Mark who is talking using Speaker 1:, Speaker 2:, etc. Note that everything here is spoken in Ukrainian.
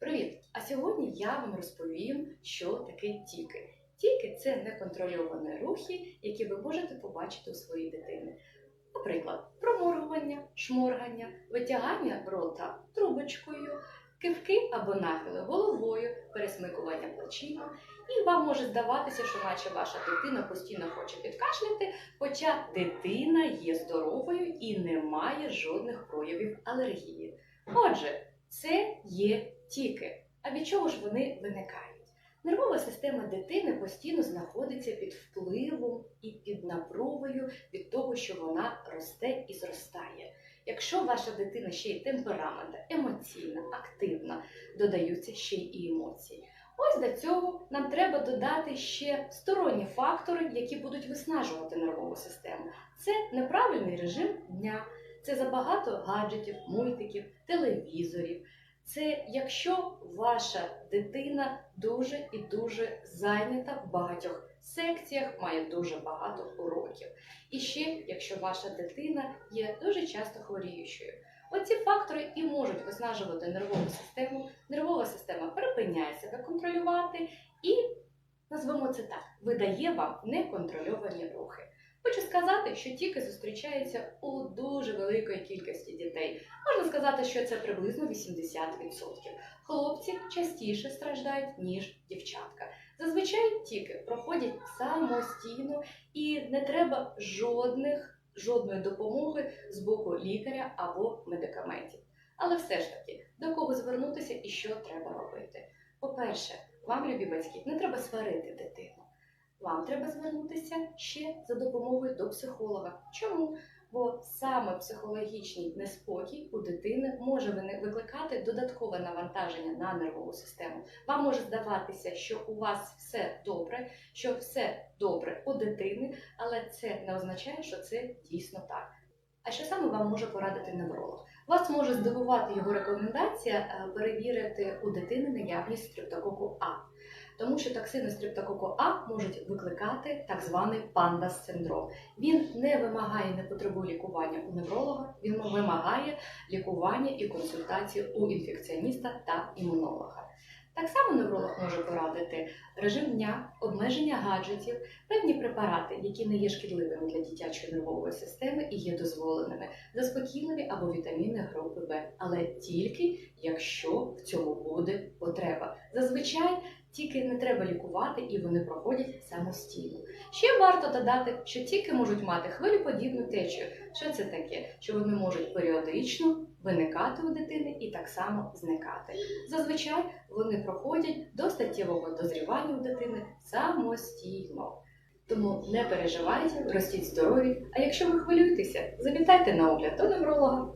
Speaker 1: Привіт! А сьогодні я вам розповім, що таке тіки. Тіки це неконтрольовані рухи, які ви можете побачити у своїй дитини. Наприклад, проморгування, шморгання, витягання рота трубочкою, кивки або нахили головою, пересмикування плечима. І вам може здаватися, що наче ваша дитина постійно хоче підкашляти, хоча дитина є здоровою і не має жодних проявів алергії. Отже, це є тіки. А від чого ж вони виникають? Нервова система дитини постійно знаходиться під впливом і під напругою від того, що вона росте і зростає. Якщо ваша дитина ще й темпераментна, емоційна, активна, додаються ще й емоції. Ось до цього нам треба додати ще сторонні фактори, які будуть виснажувати нервову систему. Це неправильний режим дня, це забагато гаджетів, мультиків, телевізорів. Це якщо ваша дитина дуже і дуже зайнята в багатьох секціях, має дуже багато уроків. І ще, якщо ваша дитина є дуже часто хворіючою. Оці фактори і можуть виснажувати нервову систему. Нервова система припиняє себе контролювати і, назвемо це так, видає вам неконтрольовані рухи. Хочу сказати, що тільки зустрічаються у дуже великої кількості дітей. Можна сказати, що це приблизно 80%. Хлопці частіше страждають, ніж дівчатка. Зазвичай тільки проходять самостійно і не треба жодних, жодної допомоги з боку лікаря або медикаментів. Але все ж таки, до кого звернутися і що треба робити? По-перше, вам, любі батьки, не треба сварити дитину. Вам треба звернутися ще за допомогою до психолога. Чому? Бо саме психологічний неспокій у дитини може викликати додаткове навантаження на нервову систему. Вам може здаватися, що у вас все добре, що все добре у дитини, але це не означає, що це дійсно так. А що саме вам може порадити невролог? Вас може здивувати його рекомендація е, перевірити у дитини наявність стрептококу А. Тому що токсини стрептококу А можуть викликати так званий пандас синдром. Він не вимагає, не потребує лікування у невролога, він вимагає лікування і консультації у інфекціоніста та імунолога. Так само невролог може порадити режим дня, обмеження гаджетів, певні препарати, які не є шкідливими для дитячої нервової системи і є дозволеними, заспокійливі або вітаміни групи Б, але тільки якщо в цьому буде потреба. Зазвичай тільки не треба лікувати і вони проходять самостійно. Ще варто додати, що тільки можуть мати хвилеподібну течію. Що це таке? Що вони можуть періодично виникати у дитини і так само зникати. Зазвичай вони проходять до статтєвого дозрівання у дитини самостійно. Тому не переживайте, ростіть здорові. А якщо ви хвилюєтеся, завітайте на огляд до невролога.